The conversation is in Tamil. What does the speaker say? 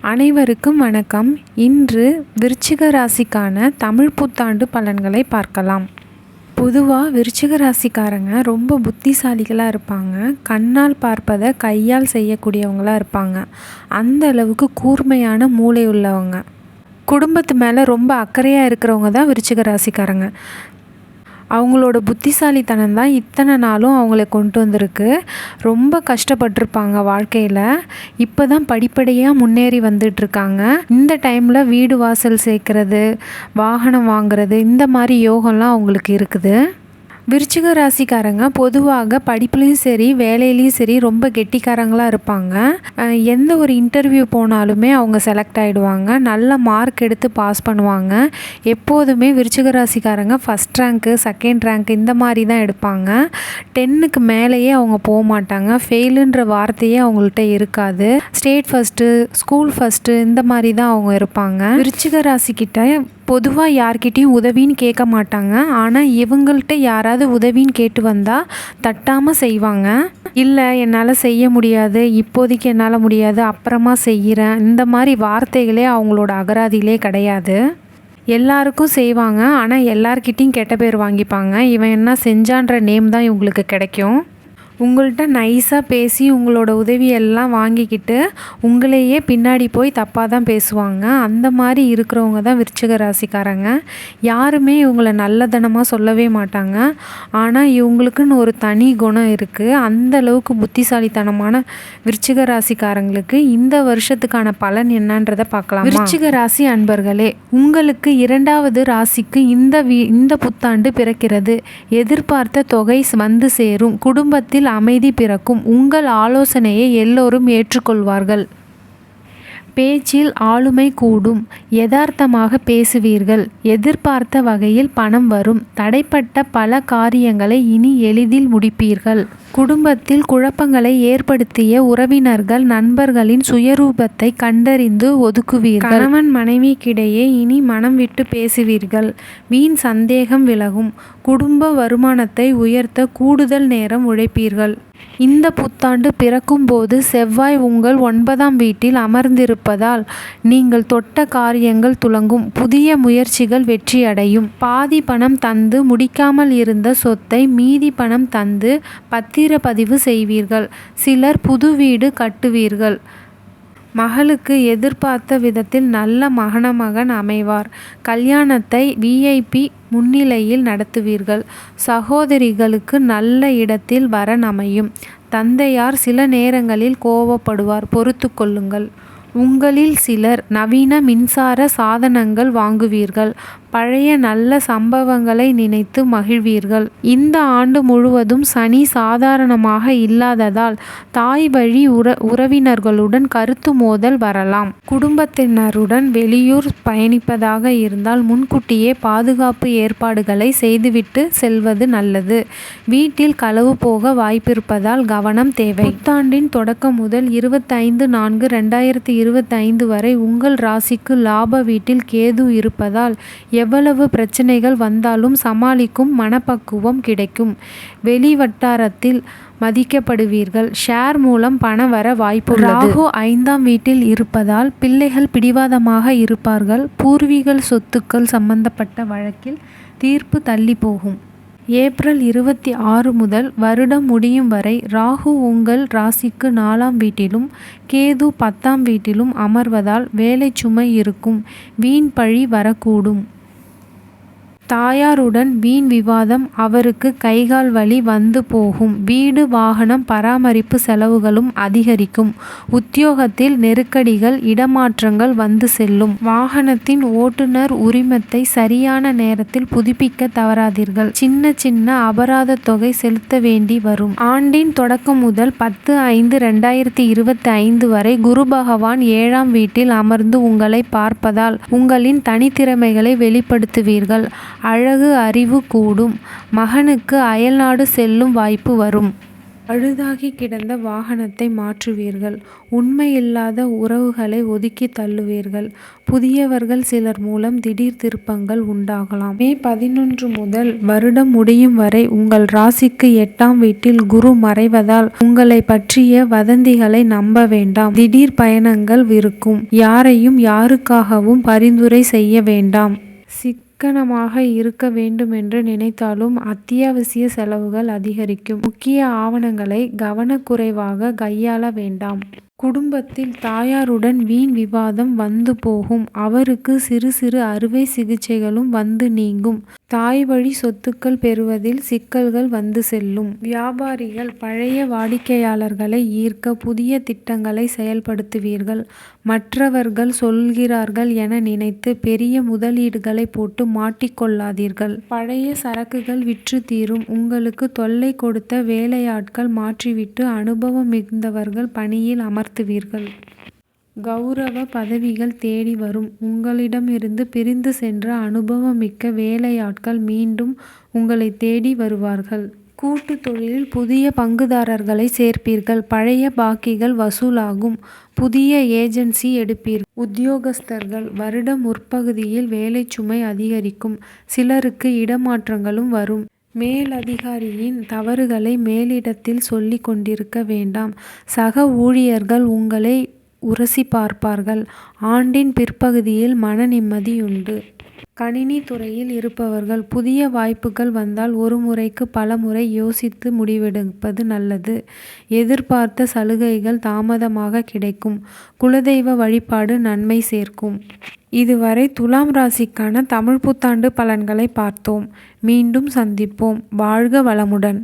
அனைவருக்கும் வணக்கம். இன்று விருச்சிக ராசிக்கான தமிழ் புத்தாண்டு பலன்களை பார்க்கலாம். பொதுவாக விருச்சிக ராசிக்காரங்க ரொம்ப புத்திசாலிகளாக இருப்பாங்க. கண்ணால் பார்ப்பதை கையால் செய்யக்கூடியவங்களாக இருப்பாங்க. அந்த அளவுக்கு கூர்மையான மூளை உள்ளவங்க. குடும்பத்து மேலே ரொம்ப அக்கறையாக இருக்கிறவங்க தான் விருச்சிக ராசிக்காரங்க. அவங்களோட புத்திசாலித்தனம் தான் இத்தனை நாளும் அவங்கள கொண்டு வந்திருக்கு. ரொம்ப கஷ்டப்பட்டிருப்பாங்க வாழ்க்கையில். இப்போ தான் படிப்படியாக முன்னேறி வந்துட்டுருக்காங்க. இந்த டைமில் வீடு வாசல் சேர்க்குறது வாகனம் வாங்குறது இந்த மாதிரி யோகம்லாம் அவங்களுக்கு இருக்குது. விருச்சிக ராசிக்காரங்க பொதுவாக படிப்புலேயும் சரி வேலையிலையும் சரி ரொம்ப கெட்டிக்காரங்களாக இருப்பாங்க. எந்த ஒரு இன்டர்வியூ போனாலுமே அவங்க செலக்ட் ஆகிடுவாங்க நல்ல மார்க் எடுத்து பாஸ் பண்ணுவாங்க. எப்போதுமே விருச்சிக ராசிக்காரங்க ஃபஸ்ட் ரேங்க்கு செகண்ட் ரேங்க் இந்த மாதிரி தான் எடுப்பாங்க. டென்னுக்கு மேலேயே அவங்க போக மாட்டாங்க. ஃபெயிலுன்ற வார்த்தையே அவங்கள்ட்ட இருக்காது. ஸ்டேட் ஃபஸ்ட்டு ஸ்கூல் ஃபஸ்ட்டு இந்த மாதிரி தான் அவங்க இருப்பாங்க. விருச்சிக ராசிக்கிட்ட பொதுவாக யார்கிட்டயும் உதவின்னு கேட்க மாட்டாங்க. ஆனால் இவங்கள்ட்ட யாராவது உதவின்னு கேட்டு வந்தால் தட்டாமல் செய்வாங்க. இல்லை என்னால் செய்ய முடியாது. இப்போதைக்கு என்னால் முடியாது. அப்புறமா செய்கிறேன் இந்த மாதிரி வார்த்தைகளே அவங்களோட அகராதியிலே கிடையாது. எல்லாருக்கும் செய்வாங்க. ஆனால் எல்லார்கிட்டேயும் கெட்ட பேர் வாங்கிப்பாங்க. இவன் என்ன செஞ்சான்ற நேம் தான் இவங்களுக்கு கிடைக்கும். உங்கள்கிட்ட நைஸாக பேசி உங்களோட உதவியெல்லாம் வாங்கிக்கிட்டு உங்களையே பின்னாடி போய் தப்பாக தான் பேசுவாங்க. அந்த மாதிரி இருக்கிறவங்க தான் விருச்சிக ராசிக்காரங்க. யாருமே இவங்களை நல்லதனமாக சொல்லவே மாட்டாங்க. ஆனால் இவங்களுக்குன்னு ஒரு தனி குணம் இருக்குது அந்த அளவுக்கு புத்திசாலித்தனமான விருச்சிக ராசிக்காரங்களுக்கு இந்த வருஷத்துக்கான பலன் என்னன்றதை பார்க்கலாம்? விருச்சிக ராசி அன்பர்களே உங்களுக்கு இரண்டாவது ராசிக்கு இந்த வீ இந்த புத்தாண்டு பிறக்கிறது. எதிர்பார்த்த தொகை வந்து சேரும். குடும்பத்தில் அமைதி பிறக்கும். உங்கள் ஆலோசனையை எல்லோரும் ஏற்றுக்கொள்வார்கள். பேச்சில் ஆளுமை கூடும். யதார்த்தமாக பேசுவீர்கள். எதிர்பார்த்த வகையில் பணம் வரும். தடைப்பட்ட பல காரியங்களை இனி எளிதில் முடிப்பீர்கள். குடும்பத்தில் குழப்பங்களை ஏற்படுத்திய உறவினர்கள் நண்பர்களின் சுயரூபத்தை கண்டறிந்து ஒதுக்குவீர்கள். கணவன் மனைவிக்கிடையே இனி மனம் விட்டு பேசுவீர்கள். வீண் சந்தேகம் விலகும். குடும்ப வருமானத்தை உயர்த்த கூடுதல் நேரம் உழைப்பீர்கள். இந்த புத்தாண்டு பிறக்கும்போது செவ்வாய் உங்கள் ஒன்பதாம் வீட்டில் அமர்ந்திருப்பதால் நீங்கள் தொட்ட காரியங்கள் துலங்கும் புதிய முயற்சிகள் வெற்றியடையும். பாதி பணம் தந்து முடிக்காமல் இருந்த சொத்தை மீதி பணம் தந்து பத்திரப்பதிவு செய்வீர்கள். சிலர் புது வீடு கட்டுவீர்கள். மகளுக்கு எதிர்பார்த்த விதத்தில் நல்ல மகனமகன் அமைவார். கல்யாணத்தை விஐபி முன்னிலையில் நடத்துவீர்கள். சகோதரிகளுக்கு நல்ல இடத்தில் வரன் அமையும். தந்தையார் சில நேரங்களில் கோவப்படுவார். பொறுத்து கொள்ளுங்கள். உங்களில் சிலர் நவீன மின்சார சாதனங்கள் வாங்குவீர்கள். பழைய நல்ல சம்பவங்களை நினைத்து மகிழ்வீர்கள். இந்த ஆண்டு முழுவதும் சனி சாதாரணமாக இல்லாததால் தாய் வழி உற உறவினர்களுடன் கருத்து மோதல் வரலாம். குடும்பத்தினருடன் வெளியூர் பயணிப்பதாக இருந்தால் முன்கூட்டியே பாதுகாப்பு ஏற்பாடுகளை செய்துவிட்டு செல்வது நல்லது. வீட்டில் களவு போக வாய்ப்பிருப்பதால் கவனம் தேவை. புத்தாண்டின் தொடக்கம் முதல் இருபத்தைந்து நான்கு ரெண்டாயிரத்தி இருபத்தைந்து வரை உங்கள் ராசிக்கு லாப வீட்டில் கேது இருப்பதால் எவ்வளவு பிரச்சனைகள் வந்தாலும் சமாளிக்கும் மனப்பக்குவம் கிடைக்கும். வெளி வட்டாரத்தில் மதிக்கப்படுவீர்கள். ஷேர் மூலம் பணம் வர வாய்ப்பு ராகு ஐந்தாம் வீட்டில் இருப்பதால் பிள்ளைகள் பிடிவாதமாக இருப்பார்கள். பூர்வீக சொத்துக்கள் சம்பந்தப்பட்ட வழக்கில் தீர்ப்பு தள்ளி போகும். ஏப்ரல் இருபத்தி ஆறு முதல் வருடம் முடியும் வரை ராகு உங்கள் ராசிக்கு நாலாம் வீட்டிலும் கேது பத்தாம் வீட்டிலும் அமர்வதால் வேலை சுமை இருக்கும். வீண் பழி வரக்கூடும். தாயாருடன் வீண் விவாதம் அவருக்கு கைகால் வலி வந்து போகும். வீடு வாகனம் பராமரிப்பு செலவுகளும் அதிகரிக்கும். உத்தியோகத்தில் நெருக்கடிகள் இடமாற்றங்கள் வந்து செல்லும். வாகனத்தின் ஓட்டுநர் உரிமத்தை சரியான நேரத்தில் புதுப்பிக்க தவறாதீர்கள். சின்ன சின்ன அபராத தொகை செலுத்த வேண்டி வரும். ஆண்டின் தொடக்கம் முதல் பத்து ஐந்து ரெண்டாயிரத்தி இருபத்தி ஐந்து வரை குரு பகவான் ஏழாம் வீட்டில் அமர்ந்து உங்களை பார்ப்பதால் உங்களின் தனித்திறமைகளை வெளிப்படுத்துவீர்கள். அழகு அறிவு கூடும். மகனுக்கு அயல்நாடு செல்லும் வாய்ப்பு வரும். பழுதாகி கிடந்த வாகனத்தை மாற்றுவீர்கள். உண்மையில்லாத உறவுகளை ஒதுக்கித் தள்ளுவீர்கள். புதியவர்கள் சிலர் மூலம் திடீர் திருப்பங்கள் உண்டாகலாம். மே பதினொன்று முதல் வருடம் முடியும் வரை உங்கள் ராசிக்கு எட்டாம் வீட்டில் குரு மறைவதால் உங்களை பற்றிய வதந்திகளை நம்ப வேண்டாம். திடீர் பயணங்கள் இருக்கும் யாரையும் யாருக்காகவும் பரிந்துரை செய்ய வேண்டாம். சிக்கனமாக இருக்க வேண்டுமென்று நினைத்தாலும் அத்தியாவசிய செலவுகள் அதிகரிக்கும். முக்கிய ஆவணங்களை கவனக்குறைவாக கையாள வேண்டாம். குடும்பத்தில் தாயாருடன் வீண் விவாதம் வந்து போகும். அவருக்கு சிறு சிறு அறுவை சிகிச்சைகளும் வந்து நீங்கும். தாய் வழி சொத்துக்கள் பெறுவதில் சிக்கல்கள் வந்து செல்லும். வியாபாரிகள் பழைய வாடிக்கையாளர்களை ஈர்க்க புதிய திட்டங்களை செயல்படுத்துவீர்கள். மற்றவர்கள் சொல்கிறார்கள் என நினைத்து பெரிய முதலீடுகளை போட்டு மாட்டிக்கொள்ளாதீர்கள். பழைய சரக்குகள் விற்று தீரும். உங்களுக்கு தொல்லை கொடுத்த வேலையாட்கள் மாற்றிவிட்டு அனுபவம் மிகுந்தவர்கள் பணியில் அமர் அமர்த்துவீர்கள் கௌரவ பதவிகள் தேடி வரும். உங்களிடமிருந்து பிரிந்து சென்ற அனுபவமிக்க வேலையாட்கள் மீண்டும் உங்களை தேடி வருவார்கள். கூட்டு தொழிலில் புதிய பங்குதாரர்களை சேர்ப்பீர்கள். பழைய பாக்கிகள் வசூலாகும். புதிய ஏஜென்சி எடுப்பீர்கள் உத்தியோகஸ்தர்கள் வருட முற்பகுதியில் வேலை சுமை அதிகரிக்கும். சிலருக்கு இடமாற்றங்களும் வரும். மேலதிகாரியின் தவறுகளை மேலிடத்தில் சொல்லிக் கொண்டிருக்க வேண்டாம். சக ஊழியர்கள் உங்களை உரசி பார்ப்பார்கள். ஆண்டின் பிற்பகுதியில் மன நிம்மதியுண்டு கணினி துறையில் இருப்பவர்கள் புதிய வாய்ப்புகள் வந்தால் ஒரு முறைக்கு பல முறை யோசித்து முடிவெடுப்பது நல்லது. எதிர்பார்த்த சலுகைகள் தாமதமாக கிடைக்கும். குலதெய்வ வழிபாடு நன்மை சேர்க்கும். இதுவரை துலாம் ராசிக்கான தமிழ் புத்தாண்டு பலன்களை பார்த்தோம். மீண்டும் சந்திப்போம். வாழ்க வளமுடன்.